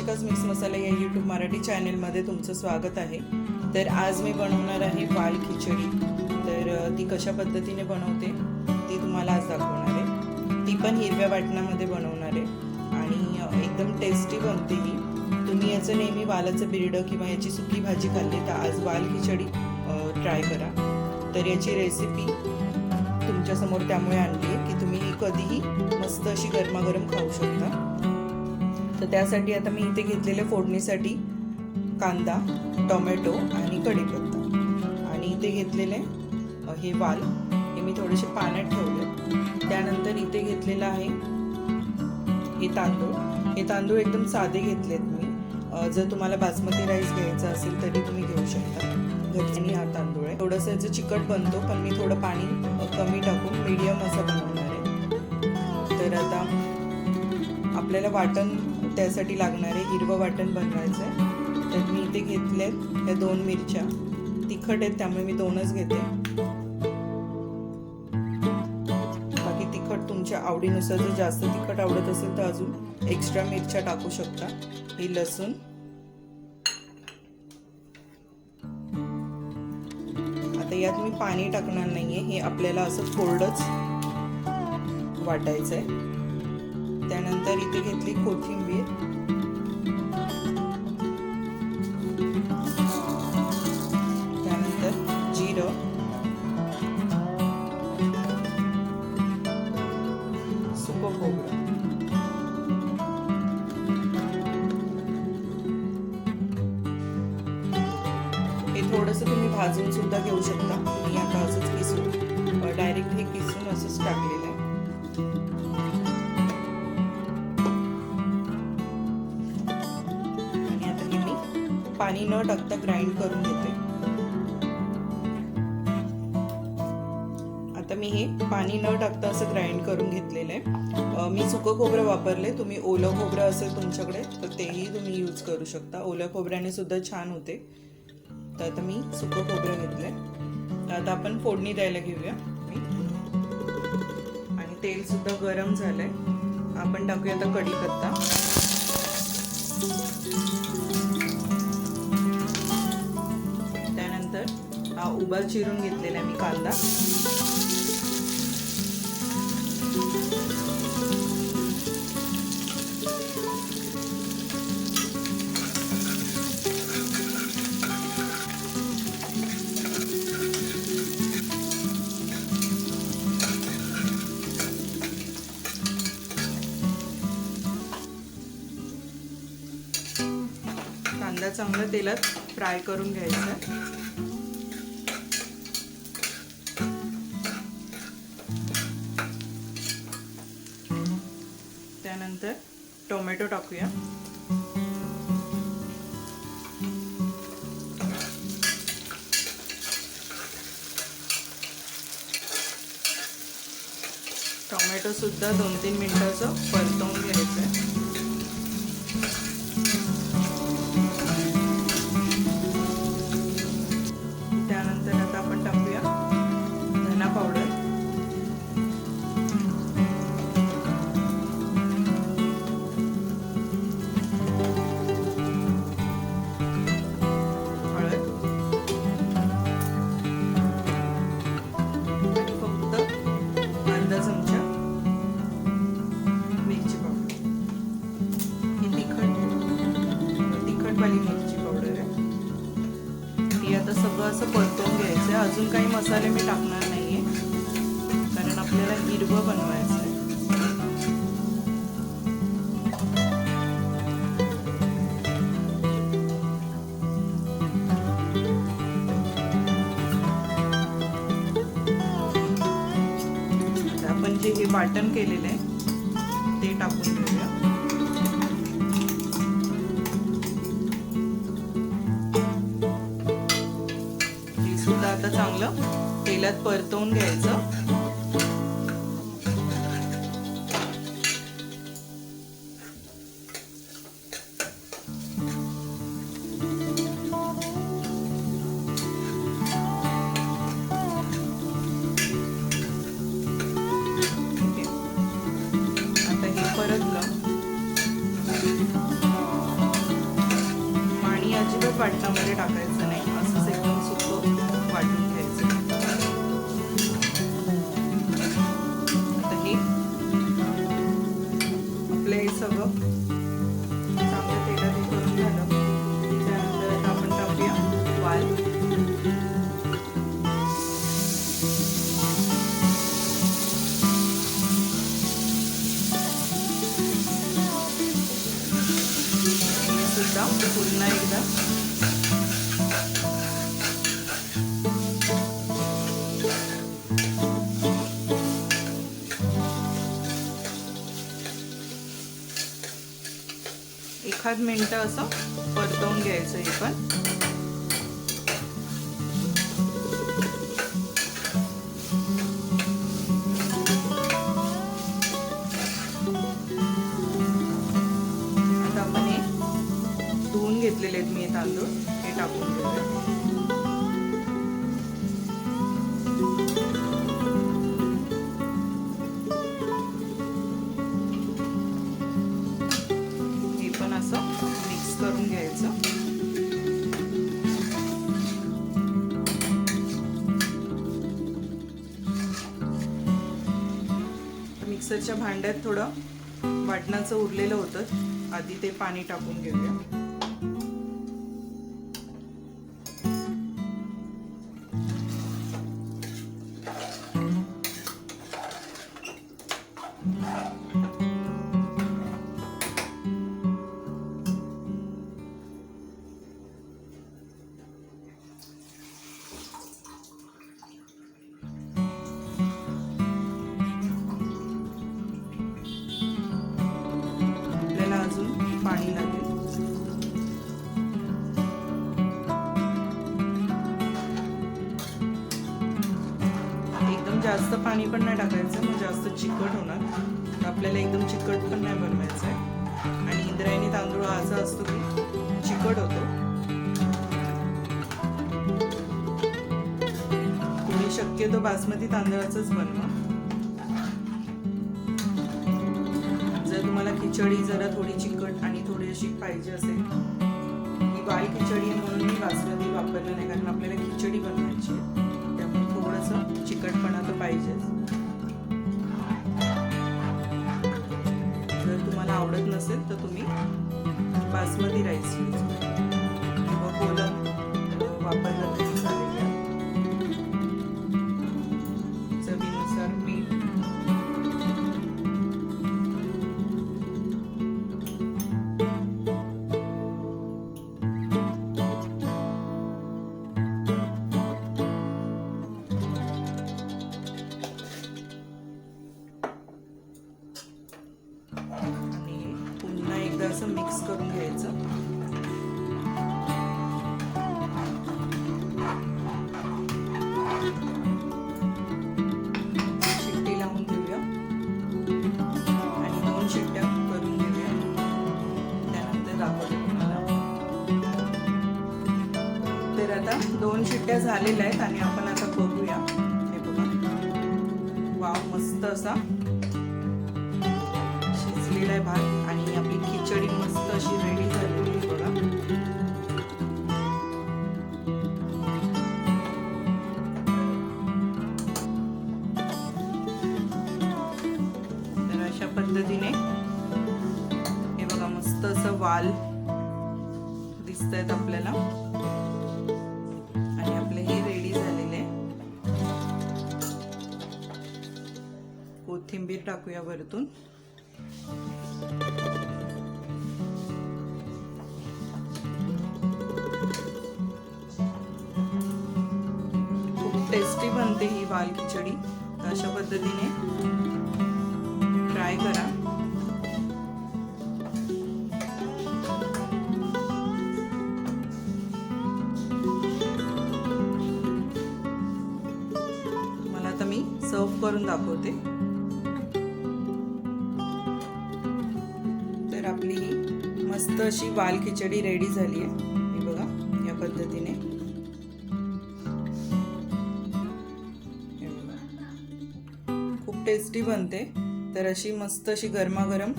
आशिकाच mix मसाला या YouTube Marathi चॅनेलमध्ये तुमचं स्वागत आहे. तर आज मी बनवणार आहे वाल खिचडी. तर ती कशा पद्धतीने बनवते ती तुम्हाला आज दाखवणार आहे. ती पण हिरव्या वाटणामध्ये बनवणार आहे. आणि एकदम टेस्टी बनते ही. तुम्ही याचं नेहमी वालाचं बिरडं किंवा याची सुकी भाजी खाल्ली तर आज वाल खिचडी ट्राय करा. तर याची रेसिपी तुमच्यासमोर त्यामुळे आणली आहे की तुम्ही ही कधीही मस्त अशी गरमागरम खाऊ शकता. तर त्यासाठी आता मी इथे घेतलेले फोडणीसाठी कांदा टोमॅटो आणि कढीपत्ता. आणि इथे घेतलेले हे वाल हे मी थोडेसे पाण्यात ठेवले. त्यानंतर इथे घेतलेलं आहे हे तांदूळ. हे तांदूळ एकदम साधे घेतलेत मी. जर तुम्हाला बासमती राईस घ्यायचा असेल तरी तुम्ही घेऊ शकता. घरच्यानी हा तांदूळ आहे. थोडंसं याचं चिकट बनतो पण मी थोडं पाणी कमी टाकून मीडियम असं बनवणार आहे. तर आता आपल्याला वाटण त्यासाठी लागणारे हिरवं वाटण बनवायचं आहे. तर मी इथे घेतलेत या दोन मिरच्या. तिखट आहेत त्यामुळे मी दोनच घेते. बाकी तिखट तुमच्या आवडीनुसार जर जास्त तिखट आवडत असेल तर अजून एक्स्ट्रा मिरच्या टाकू शकता. ही लसूण. आता यात मी पाणी टाकणार नाहीये. हे आपल्याला असं कोरडच वाटायचं आहे त्यानंतर इथे घेतली कोथिंबीर. त्यानंतर जिरं. सुकं खोबरं. हे थोडंसं तुम्ही भाजून सुद्धा घेऊ शकता. मी आता असंच किसून डायरेक्ट हे किसून असंच टाकलेलं आहे. पाणी न टाकता ग्राइंड करून घेते. आता मी हे पाणी न टाकता असं ग्राइंड करून घेतलेलं आहे. मी सुकं खोबरं वापरले. तुम्ही ओलं खोबरं असेल तुमच्याकडे तर तेही तुम्ही यूज करू शकता. ओल्या खोबऱ्याने सुद्धा छान होते. तर आता मी सुकं खोबरं घेतलंय. तर आता आपण फोडणी द्यायला घेऊया. आणि तेल सुद्धा गरम झालंय. आपण टाकूया आता कढीपत्ता. हा उभा चिरून घेतलेला आहे मी कांदा. कांदा चांगला तेलात फ्राय करून घ्यायचा. त्यानंतर टोमॅटो टाकूया. टोमॅटो सुद्धा दोन तीन मिनिटाचं परतवून घ्यायचं आहे काही मसाले मी टाकणार नाहीये. कारण आपल्याला हिरवं बनवायचं आहे आपण जे हे वाटण केलेलं आहे ते टाकून घेऊया. आता चांगलं तेलात परतवून घ्यायचं. हे पुन्हा एकदा. एखाद मिनटं असं परतवून घ्यायचं हे पण. तांदूळ हे टाकून घेऊया. हे पण असं मिक्स करून घ्यायचं. मिक्सरच्या भांड्यात थोडं वाटणाचं उरलेलं होतं. आधी ते पाणी टाकून घेऊया. जास्त पाणी पण नाही टाकायचं मग जास्त चिकट होणार. आपल्याला एकदम चिकट पण नाही बनवायचं आहे आणि इंद्रायणी तांदूळ हा असा असतो की चिकट होतो. तुम्ही शक्यतो बासमती तांदळाचंच बनवा. जर तुम्हाला खिचडी जरा थोडी चिकट आणि थोडी अशी पाहिजे असेल ही बाल खिचडी म्हणून मी बासमती वापरलं नाही कारण आपल्याला खिचडी बनवायची आहे. थोडंसं चिकटपणा तर पाहिजेच. जर तुम्हाला आवडत नसेल तर तुम्ही बासमती राईस किंवा कोलम. मिक्स करून घ्यायचं. शिट्टी लावून आणि दोन शिट्ट्या करून त्यानंतर तर आता दोन शिट्ट्या झालेल्या आहेत आणि आपण आता बघूया. हे बघा. वाव मस्त असा. शिजलेला आहे भात आणि आपली खिचडी. अशी रेडी झालेली बघा. तर अशा पद्धतीने हे बघा मस्त असं वाल दिसत आहेत आपल्याला. आणि आपले हे रेडी झालेले आहे. कोथिंबीर टाकूया वरतून. टेस्टी ही वाल खिचडी? तर अशा पद्धतीने ट्राय करा. मला आता मी सर्व करून दाखवते. तर आपली ही मस्त अशी वाल खिचडी रेडी झाली आहे. बघा या पद्धतीने. टेस्टी बनते. तर अशी मस्त अशी गरमागरम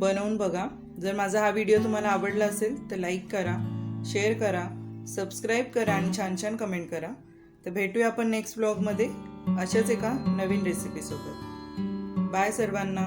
बनवून बघा. जर माझा हा व्हिडिओ तुम्हाला आवडला असेल तर लाईक करा शेअर करा सबस्क्राईब करा आणि छान छान कमेंट करा. तर भेटूया आपण नेक्स्ट ब्लॉगमध्ये अशाच एका नवीन रेसिपीसोबत बाय सर्वांना.